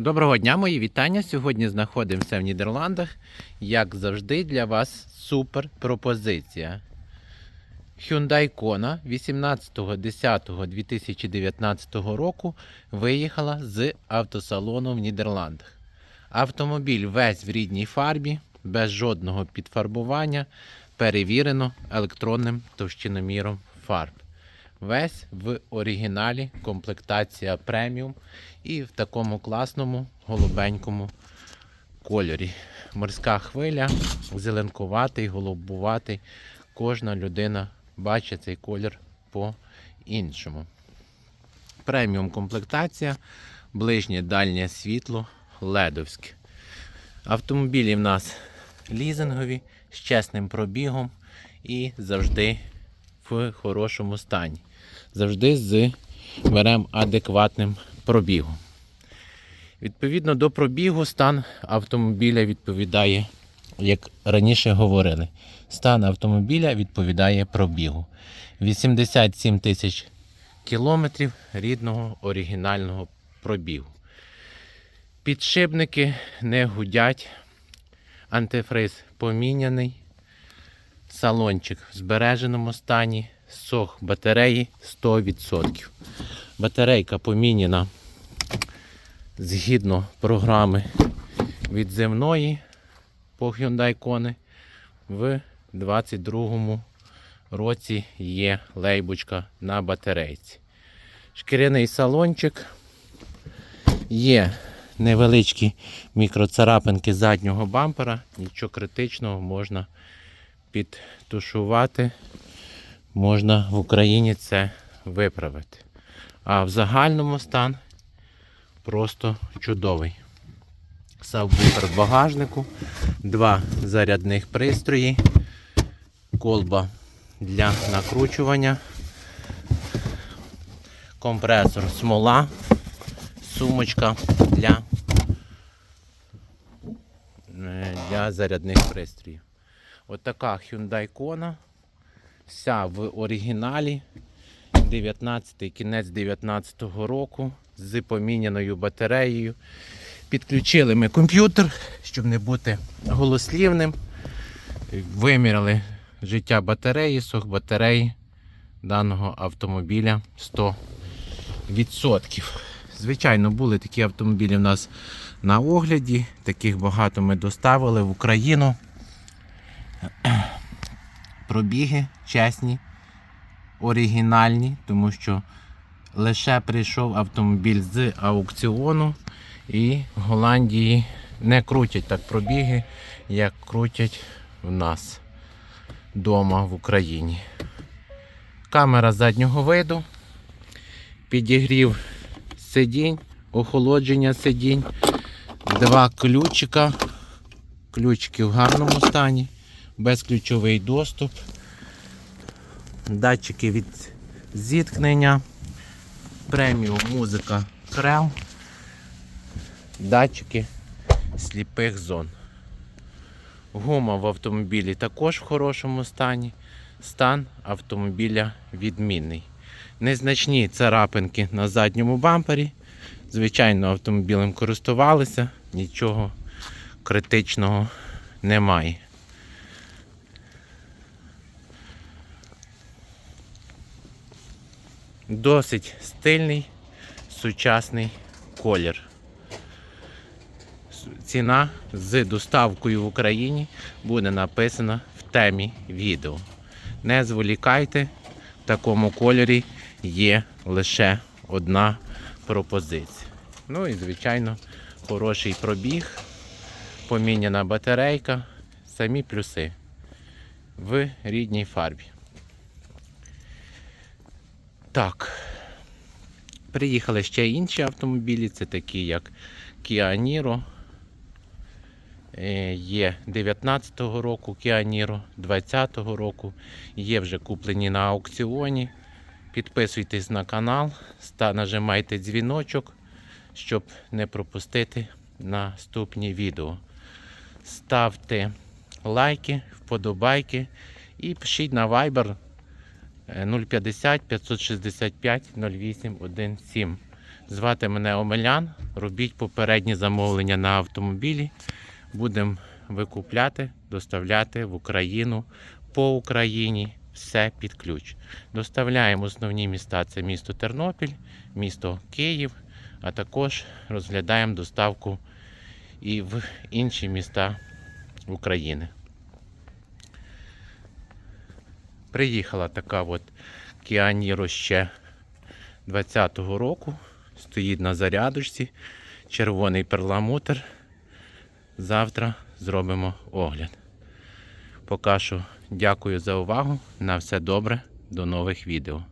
Доброго дня, мої вітання. Сьогодні знаходимося в Нідерландах. Як завжди, для вас супер пропозиція. Hyundai Kona 18.10.2019 року виїхала з автосалону в Нідерландах. Автомобіль весь в рідній фарбі, без жодного підфарбування, перевірено електронним товщиноміром фарб. Весь в оригіналі, комплектація преміум і в такому класному голубенькому кольорі. Морська хвиля, зеленкуватий, голубуватий. Кожна людина бачить цей колір по-іншому. Преміум комплектація, ближнє дальнє світло, ледовське. Автомобілі в нас лізингові з чесним пробігом і завжди в хорошому стані. Завжди з беремо адекватним пробігом. Відповідно до пробігу, стан автомобіля відповідає, як раніше говорили, стан автомобіля відповідає пробігу. 87 тисяч кілометрів рідного оригінального пробігу. Підшипники не гудять, антифриз поміняний, салончик в збереженому стані, сох батареї 100%. Батарейка поміняна згідно програми від земної по Hyundai Kona. В 22-му році є лейбочка на батарейці. Шкіряний салончик. Є невеличкі мікроцарапинки заднього бампера. Нічого критичного можна підтушувати. Можна в Україні це виправити. А в загальному стан просто чудовий. Сабвуфер в багажнику, два зарядних пристрої, колба для накручування, компресор смола, сумочка для, е, для зарядних пристроїв. От Hyundai Kona. Вся в оригіналі. 19 кінець 19-го року з поміняною батареєю. Підключили ми комп'ютер, щоб не бути голослівним. Виміряли життя батареї, сок батареї даного автомобіля 100%. Звичайно, були такі автомобілі в нас на огляді. Таких багато ми доставили в Україну. Пробіги чесні, оригінальні, тому що лише прийшов автомобіль з аукціону і в Голландії не крутять так пробіги, як крутять в нас вдома в Україні. Камера заднього виду, підігрів сидінь, охолодження сидінь, два ключика, ключики в гарному стані, безключовий доступ, датчики від зіткнення, преміум музика крел, датчики сліпих зон. Гума в автомобілі також в хорошому стані. Стан автомобіля відмінний. Незначні царапинки на задньому бампері. Звичайно, автомобілем користувалися, нічого критичного немає. Досить стильний, сучасний колір. Ціна з доставкою в Україні буде написана в темі відео. Не зволікайте, в такому кольорі є лише одна пропозиція. Ну і, звичайно, хороший пробіг, поміняна батарейка, самі плюси в рідній фарбі. Так. Приїхали ще інші автомобілі, це такі як Kia Niro. Е, Є 19-го року Kia Niro, 20-го року. Є вже куплені на аукціоні. Підписуйтесь на канал, ста- нажимайте дзвіночок, щоб не пропустити наступні відео. Ставте лайки, вподобайки і пишіть на Viber 050 565 08 17. Звати мене Омелян. Робіть попередні замовлення на автомобілі. Будемо викупляти, доставляти в Україну по Україні. Все під ключ. Доставляємо основні міста: це місто Тернопіль, місто Київ, а також розглядаємо доставку і в інші міста України. Приїхала така от Кіаніро ще 20-го року. Стоїть на зарядочці. Червоний перламутр. Завтра зробимо огляд. Поки що дякую за увагу. На все добре. До нових відео.